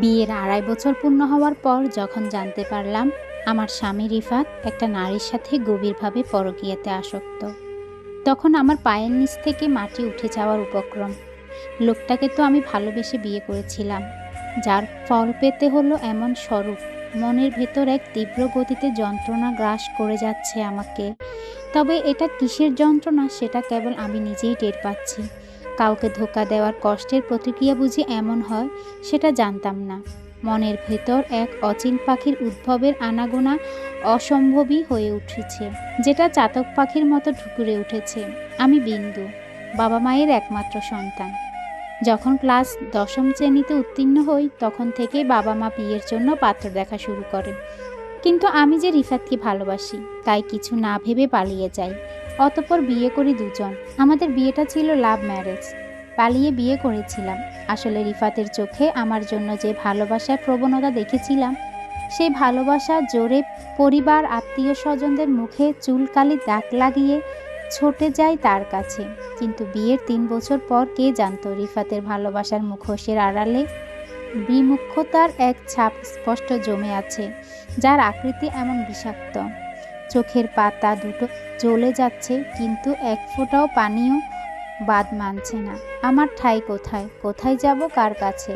বিয়ের আড়াই বছর পূর্ণ হওয়ার পর যখন জানতে পারলাম, আমার স্বামী রিফাত একটা নারীর সাথে গভীরভাবে পরকীয়াতে আসক্ত। তখন আমার পায়ের নিচ থেকে মাটি উঠে যাওয়ার উপক্রম। লোকটাকে তো আমি ভালোবেসে বিয়ে করেছিলাম, যার ফল পেতে হলো এমন স্বরূপ। মনের ভেতর এক তীব্র গতিতে যন্ত্রণা গ্রাস করে যাচ্ছে আমাকে। তবে এটা কিসের যন্ত্রণা সেটা কেবল আমি নিজেই টের পাচ্ছি। কাউকে ধোকা দেওয়ার কষ্টের প্রতিক্রিয়া বুঝি এমন হয়, সেটা জানতাম না। মনের ভেতর এক অচিন পাখির উদ্ভবের আনাগোনা অসম্ভবই হয়ে উঠেছে, যেটা চাতক পাখির মতো ঢুকুরে উঠেছে। আমি বিন্দু, বাবা মায়ের একমাত্র সন্তান। যখন ক্লাস দশম শ্রেণীতে উত্তীর্ণ হই, তখন থেকে বাবা মা বিয়ের জন্য পাত্র দেখা শুরু করে। কিন্তু আমি যে রিফাতকে ভালোবাসি, তাই কিছু না ভেবে পালিয়ে যাই। অতপর বিয়ে করি দুজন। আমাদের বিয়েটা ছিল লাভ ম্যারেজ পালিয়ে বিয়ে করেছিলাম। আসলে রিফাতের চোখে আমার জন্য যে ভালোবাসার প্রবণতা দেখেছিলাম সেই ভালোবাসা জোরে পরিবার, আত্মীয় স্বজনদের মুখে চুলকালি দাগ লাগিয়ে ছুটে যায় তার কাছে। কিন্তু বিয়ের তিন বছর পর কে জানতো রিফাতের ভালোবাসার মুখোশের আড়ালে বিমুক্ষতার এক ছাপ স্পষ্ট জমে আছে, যার আকৃতি এমন বিষাক্ত। চোখের পাতা দুটো জ্বলে যাচ্ছে, কিন্তু এক ফোঁটাও পানিও বাদ মানছে না। আমার ঠাই কোথায়? কোথায় যাব? কার কাছে?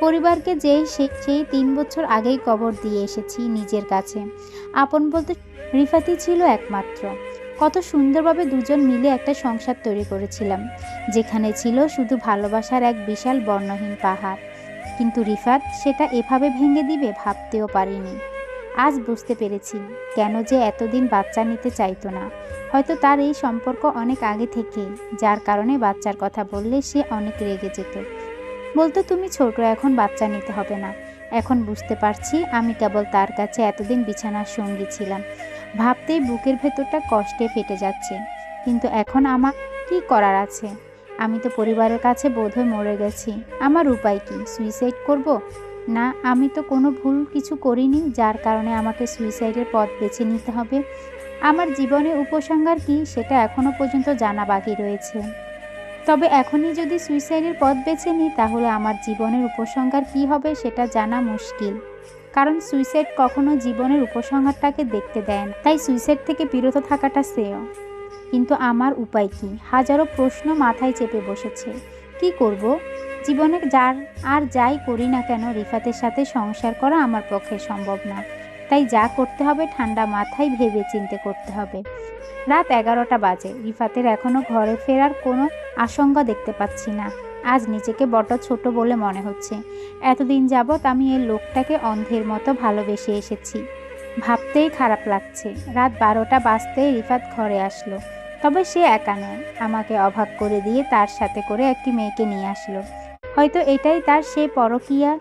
পরিবারকে যেই সেই তিন বছর আগেই কবর দিয়ে এসেছি নিজের কাছে। আপন বলতে রিফাতি ছিল একমাত্র। কত সুন্দরভাবে দুজন মিলে একটা সংসার তৈরি করেছিলাম, যেখানে ছিল শুধু ভালোবাসার এক বিশাল বর্ণহীন পাহাড়। কিন্তু রিফাত সেটা এভাবে ভেঙে দিবে ভাবতেও পারিনি। আজ বুঝতে পেরেছি কেন যে এতদিন বাচ্চা নিতে চাইতো না। হয়তো তার এই সম্পর্ক অনেক আগে থেকেই, যার কারণে বাচ্চার কথা বললে সে অনেক রেগে যেত। বলতো, তুমি ছোট, এখন বাচ্চা নিতে হবে না। এখন বুঝতে পারছি আমি কেবল তার কাছে এতদিন বিছানার সঙ্গী ছিলাম। ভাবতেই বুকের ভেতরটা কষ্টে ফেটে যাচ্ছে। কিন্তু এখন আমার কি করার আছে? আমি তো পরিবারের কাছে বোধহয় মরে গেছি। আমার উপায় কি? সুইসাইড করব? না, আমি তো কোনো ভুল কিছু করিনি, যার কারণে আমাকে সুইসাইডের পথ বেছে নিতে হবে। আমার জীবনে উপসংহার কি, সেটা এখনও পর্যন্ত জানা বাকি রয়েছে। তবে এখনই যদি সুইসাইডের পথ বেছে নিই, তাহলে আমার জীবনের উপসংহার কি হবে, সেটা জানা মুশকিল। কারণ সুইসাইড কখনো জীবনের উপসংহারটাকে দেখতে দেয় না। তাই সুইসাইড থেকে বিরত থাকাটা শ্রেয়। কিন্তু আমার উপায় কি? হাজারো প্রশ্ন মাথায় চেপে বসেছে। কি করব? জীবনে যার আর যাই করি না কেন রিফাতের সাথে সংসার করা আমার পক্ষে সম্ভব না। তাই যা করতে হবে ঠান্ডা মাথায় ভেবে চিন্তে করতে হবে। রাত এগারোটা বাজে। রিফাতের এখনও ঘরে ফেরার কোনো আশঙ্কা দেখতে পাচ্ছি না। আজ নিজেকে বড় ছোট বলে মনে হচ্ছে। এতদিন যাবৎ আমি এই লোকটাকে অন্ধের মতো ভালোবেসে এসেছি। ভাবতেই খারাপ লাগছে। রাত বারোটা বাজতেই রিফাত ঘরে আসলো। তবে সে একা নয়। আমাকে অভাগ করে দিয়ে তার সাথে করে একটি মেয়েকে নিয়ে আসলো। হয়তো এটাই তার সেই পরকীয়া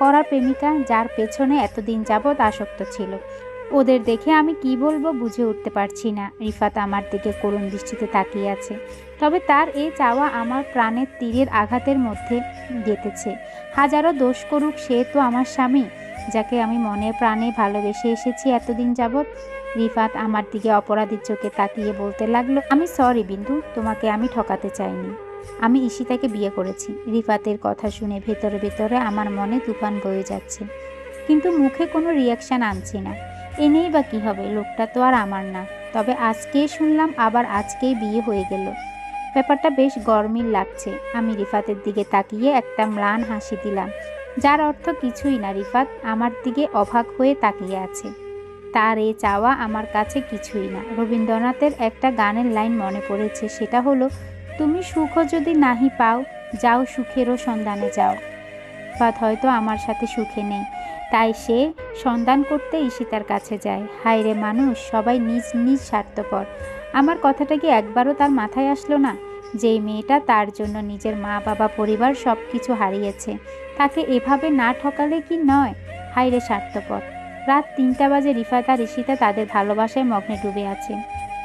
করার প্রেমিকা যার পেছনে এতদিন যাবৎ আসক্ত ছিল। ওদের দেখে আমি কি বলব বুঝে উঠতে পারছি না। রিফাত আমার দিকে করুণ দৃষ্টিতে তাকিয়ে আছে। তবে তার এই চাওয়া আমার প্রাণের তীরের আঘাতের মধ্যে গেঁথেছে। হাজারো দোষ করুক সে তো আমার স্বামী, যাকে আমি মনে প্রাণে ভালোবেসে এসেছি এতদিন যাবৎ। রিফাত আমার দিকে অপরাধীর চোখে তাকিয়ে বলতে লাগল, আমি সরি বিন্দু, তোমাকে আমি ঠকাতে চাইনি। আমি ঈশিতাকে বিয়ে করেছি। রিফাতের কথা শুনে ভেতরে ভেতরে আমার মনে তুফান বয়ে যাচ্ছে। কিন্তু মুখে কোনো রিয়াকশান আনছি না। এনেই বা কী হবে? লোকটা তো আর আমার না। তবে আজকেই শুনলাম আবার আজকেই বিয়ে হয়ে গেল। ব্যাপারটা বেশ গরমিল লাগছে। আমি রিফাতের দিকে তাকিয়ে একটা ম্লান হাসি দিলাম। যার অর্থ কিছুই না, রিফাত আমার দিকে অবাক হয়ে তাকিয়ে আছে। তার এ চাওয়া আমার কাছে কিছুই না। রবীন্দ্রনাথের একটা গানের লাইন মনে পড়েছে। সেটা হলো তুমি সুখ যদি নাহি পাও, যাও সুখেরও সন্ধানে যাও। রিফাত হয়তো আমার সাথে সুখে নেই। তাই সে সন্ধান করতে ঈশিতার কাছে যায়। হায় রে মানুষ, সবাই নিজ নিজ স্বার্থপর। আমার কথাটা কি একবারও তার মাথায় আসলো না? যেই মেয়েটা তার জন্য নিজের মা, বাবা, পরিবার সব কিছু হারিয়েছে। তাকে এভাবে না ঠকালে কি নয়? হায় রে স্বার্থপর। রাত তিনটা বাজে রিফাত আর ঈশিতা তাদের ভালোবাসায় মগ্নে ডুবে আছে।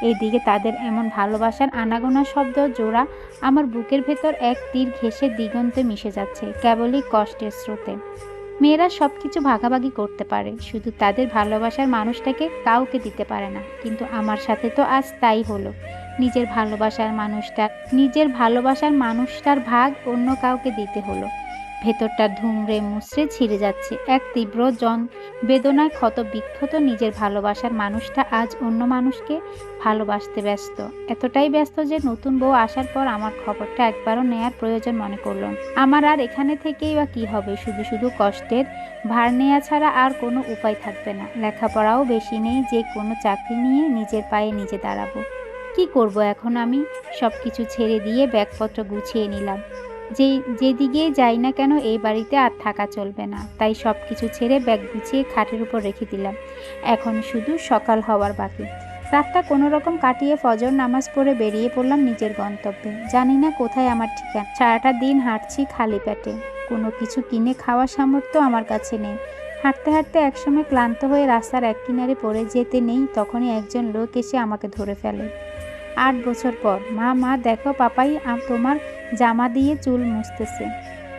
এইদিকে তাদের এমন ভালোবাসার আনাগোনা শব্দ জোড়া আমার বুকের ভেতর এক তীর ঘেঁষে দিগন্তে মিশে যাচ্ছে, কেবলই কষ্টের স্রোতে। মেয়েরা সব কিছু ভাগাভাগি করতে পারে, শুধু তাদের ভালোবাসার মানুষটাকে কাউকে দিতে পারে না, কিন্তু আমার সাথে তো আজ তাই হলো। নিজের ভালোবাসার মানুষটা, নিজের ভালোবাসার মানুষটার ভাগ অন্য কাউকে দিতে হলো। ভেতরটা ধুমড়ে মুচড়ে ছিঁড়ে যাচ্ছে। এক তীব্র জন বেদনায় ক্ষত বিক্ষত নিজের ভালোবাসার মানুষটা আজ অন্য মানুষকে ভালোবাসতে ব্যস্ত। এতটাই ব্যস্ত যে নতুন বউ আসার পর আমার খবরটা একবারও নেয়ার প্রয়োজন মনে করলাম আমার আর এখানে থেকেই বা কি হবে? শুধু শুধু কষ্টের ভার নেওয়া ছাড়া আর কোনো উপায় থাকবে না। লেখাপড়াও বেশি নেই, যে কোনো চাকরি নিয়ে নিজের পায়ে নিজে দাঁড়াবো। কি করব এখন আমি? সব কিছু ছেড়ে দিয়ে ব্যাগপত্র গুছিয়ে নিলাম। যে যেদিকে যাই না কেন এই বাড়িতে আর থাকা চলবে না। তাই সব কিছু ছেড়ে ব্যাগ গুছিয়ে খাটের উপর রেখে দিলাম। এখন শুধু সকাল হওয়ার বাকি। রাতটা কোনো রকম কাটিয়ে ফজর নামাজ পড়ে বেরিয়ে পড়লাম নিজের গন্তব্যে। জানি না কোথায় আমার ঠিকানা সারাটা দিন হাঁটছি খালি পেটে। কোনো কিছু কিনে খাওয়ার সামর্থ্য আমার কাছে নেই। হাঁটতে হাঁটতে একসময় ক্লান্ত হয়ে রাস্তার এক কিনারে পড়ে যেতে নেই, তখনই একজন লোক এসে আমাকে ধরে ফেলে। আট বছর পর। মা মা, দেখো, পাপাই তোমার জামা দিয়ে চুল মুছতেছে।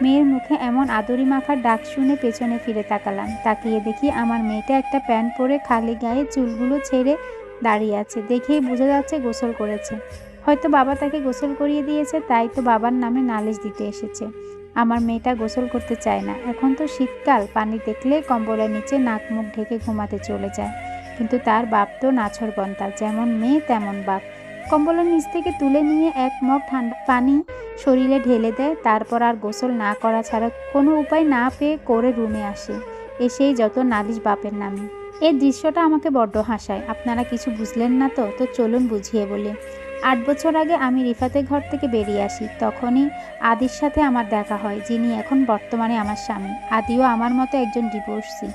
মেয়ের মুখে এমন আদরি মাখার ডাক শুনে পেছনে ফিরে তাকালাম। তাকিয়ে দেখি আমার মেয়েটা একটা প্যান্ট পরে খালি গায়ে চুলগুলো ছেড়ে দাঁড়িয়ে আছে। দেখেই বোঝা যাচ্ছে গোসল করেছে। হয়তো বাবা তাকে গোসল করিয়ে দিয়েছে, তাই তো বাবার নামে নালিশ দিতে এসেছে। আমার মেয়েটা গোসল করতে চায় না। এখন তো শীতকাল, পানি দেখলে কম্বলের নিচে নাক মুখ ঢেকে ঘুমাতে চলে যায়। কিন্তু তার বাপ তো নাছর বন্তা, যেমন মেয়ে তেমন বাপ। কম্বলের নিচ থেকে তুলে নিয়ে এক মগ ঠান্ডা পানি শরীরে ঢেলে দেয়, তারপর আর গোসল না করা ছাড়া কোনো উপায় না পেয়ে করে রুমে আসে। এসেই যত নালিশ বাপের নামে। এই দৃশ্যটা আমাকে বড্ড হাসায়। আপনারা কিছু বুঝলেন না তো? তো চলুন বুঝিয়ে বলি। আট বছর আগে আমি রিফাতের ঘর থেকে বেরিয়ে আসি। তখনই আদির সাথে আমার দেখা হয়, যিনি এখন বর্তমানে আমার স্বামী। আদিও আমার মতো একজন ডিভোর্সি।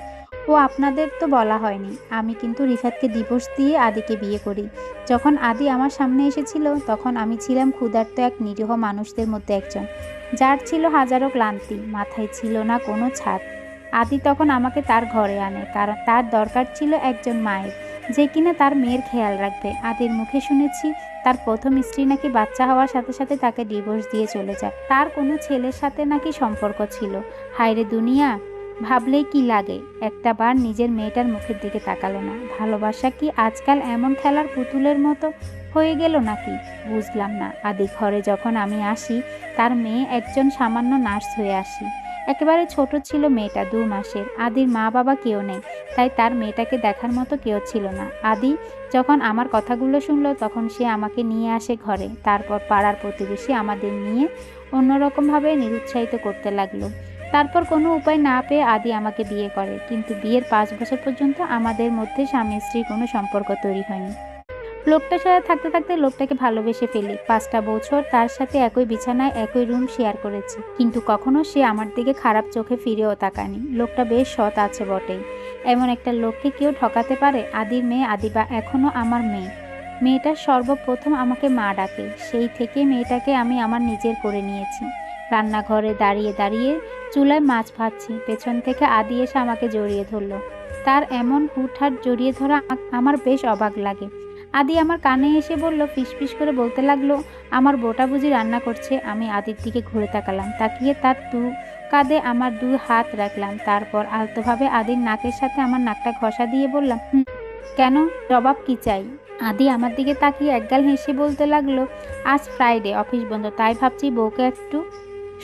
ও আপনাদের তো বলা হয়নি। আমি কিন্তু রিফাতকে ডিভোর্স দিয়ে আদিকে বিয়ে করি। যখন আদি আমার সামনে এসেছিল, তখন আমি ছিলাম ক্ষুধার্ত এক নিরীহ মানুষদের মধ্যে একজন। যার ছিল হাজারো ক্লান্তি, মাথায় ছিল না কোনো ছাদ। আদি তখন আমাকে তার ঘরে আনে, কারণ তার দরকার ছিল একজন মায়ের, যে কিনা তার মেয়ের খেয়াল রাখবে। আদির মুখে শুনেছি, তার প্রথম স্ত্রী নাকি বাচ্চা হওয়ার সাথে সাথে তাকে ডিভোর্স দিয়ে চলে যায়। তার কোনো ছেলের সাথে নাকি সম্পর্ক ছিল। হায়রে দুনিয়া ভাবলেই কি লাগে? একটা বার নিজের মেয়েটার মুখের দিকে তাকালো না। ভালোবাসা কি আজকাল এমন খেলার পুতুলের মতো হয়ে গেল নাকি? বুঝলাম না। আদি ঘরে যখন আমি আসি, তার মেয়ে একজন সামান্য নার্স হয়ে আসি। একেবারে ছোট ছিল মেয়েটা দু মাসের। আদির মা বাবা কেউ নেই, তাই তার মেয়েটাকে দেখার মতো কেউ ছিল না। আদি যখন আমার কথাগুলো শুনলো, তখন সে আমাকে নিয়ে আসে ঘরে। তারপর পাড়ার প্রতিবেশী আমাদের নিয়ে অন্যরকমভাবে নিরুৎসাহিত করতে লাগল। তারপর কোনো উপায় না পেয়ে আদি আমাকে বিয়ে করে। কিন্তু বিয়ের পাঁচ বছর পর্যন্ত আমাদের মধ্যে স্বামী স্ত্রীর কোনো সম্পর্ক তৈরি হয়নি। লোকটার সাথে থাকতে থাকতে লোকটাকে ভালোবেসে ফেলি। পাঁচটা বছর তার সাথে একই বিছানায়, একই রুম শেয়ার করেছি। কিন্তু কখনো সে আমার দিকে খারাপ চোখে ফিরেও তাকানি লোকটা বেশ সৎ আছে বটেই। এমন একটা লোককে কেউ ঠকাতে পারে? আদির মেয়ে আদিবা এখনও আমার মেয়ে। মেয়েটা সর্বপ্রথম আমাকে মা ডাকে। সেই থেকে মেয়েটাকে আমি আমার নিজের করে নিয়েছি। রান্নাঘরে দাঁড়িয়ে দাঁড়িয়ে চুলায় মাছ ভাজছি, পেছন থেকে আদি এসে আমাকে জড়িয়ে ধরলো। তার এমন হুটহাট জড়িয়ে ধরা আমার বেশ অবাক লাগে। আদি আমার কানে এসে বলল, ফিসফিস করে বলতে লাগল, আমার বোটা বুঝি রান্না করছে, আমি আদির দিকে ঘুরে তাকালাম। তাকিয়ে তার দু কাঁধে আমার দুই হাত রাখলাম। তারপর আলতোভাবে আদির নাকের সাথে আমার নাকটা ঘষা দিয়ে বললাম কেন? জবাব কি চাই? আদি আমার দিকে তাকিয়ে একগাল হেসে বলতে লাগল, আজ ফ্রাইডে অফিস বন্ধ। তাই ভাবছি বউকে একটু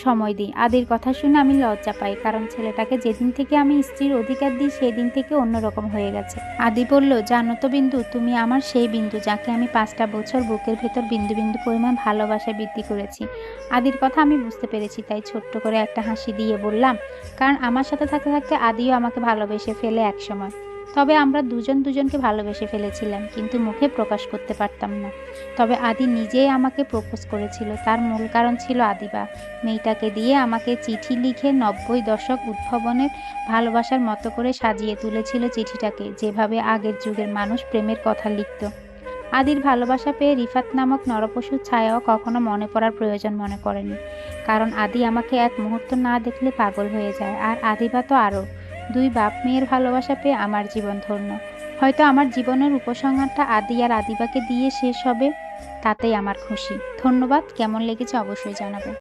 সময় দিই। আদির কথা শুনে আমি লজ্জা পাই, কারণ ছেলেটাকে যেদিন থেকে আমি স্ত্রীর অধিকার দিই, সেদিন থেকে অন্যরকম হয়ে গেছে। আদি বলল, জানো তো বিন্দু, তুমি আমার সেই বিন্দু যাকে আমি পাঁচটা বছর বুকের ভেতর বিন্দু বিন্দু পরিমাণ ভালোবাসায় বৃদ্ধি করেছি। আদির কথা আমি বুঝতে পেরেছি, তাই ছোট্ট করে একটা হাসি দিয়ে বললাম, কারণ আমার সাথে থাকতে থাকতে আদিও আমাকে ভালোবেসে ফেলে একসময়। তবে আমরা দুজন দুজনকে ভালোবেসে ফেলেছিলাম, কিন্তু মুখে প্রকাশ করতে পারতাম না। তবে আদি নিজেই আমাকে প্রপোজ করেছিল। তার মূল কারণ ছিল আদিবা। মেয়েটাকে দিয়ে আমাকে চিঠি লিখে নব্বই দশক উদ্ভাবনের ভালোবাসার মতো করে সাজিয়ে তুলেছিল চিঠিটাকে, যেভাবে আগের যুগের মানুষ প্রেমের কথা লিখত। আদির ভালোবাসা পেয়ে রিফাত নামক নরপশুর ছায়াও কখনো মনে পড়ার প্রয়োজন মনে করেনি। কারণ আদি আমাকে এক মুহূর্ত না দেখলে পাগল হয়ে যায়, আর আদিবা তো আরও। দুই বাপ মেয়ের ভালোবাসা পেয়ে আমার জীবন ধন্য। হয়তো আমার জীবনের উপসংহারটা আদি আর আদিবাকে দিয়ে শেষ হবে, তাতেই আমার খুশি। ধন্যবাদ, কেমন লেগেছে অবশ্যই জানাবেন।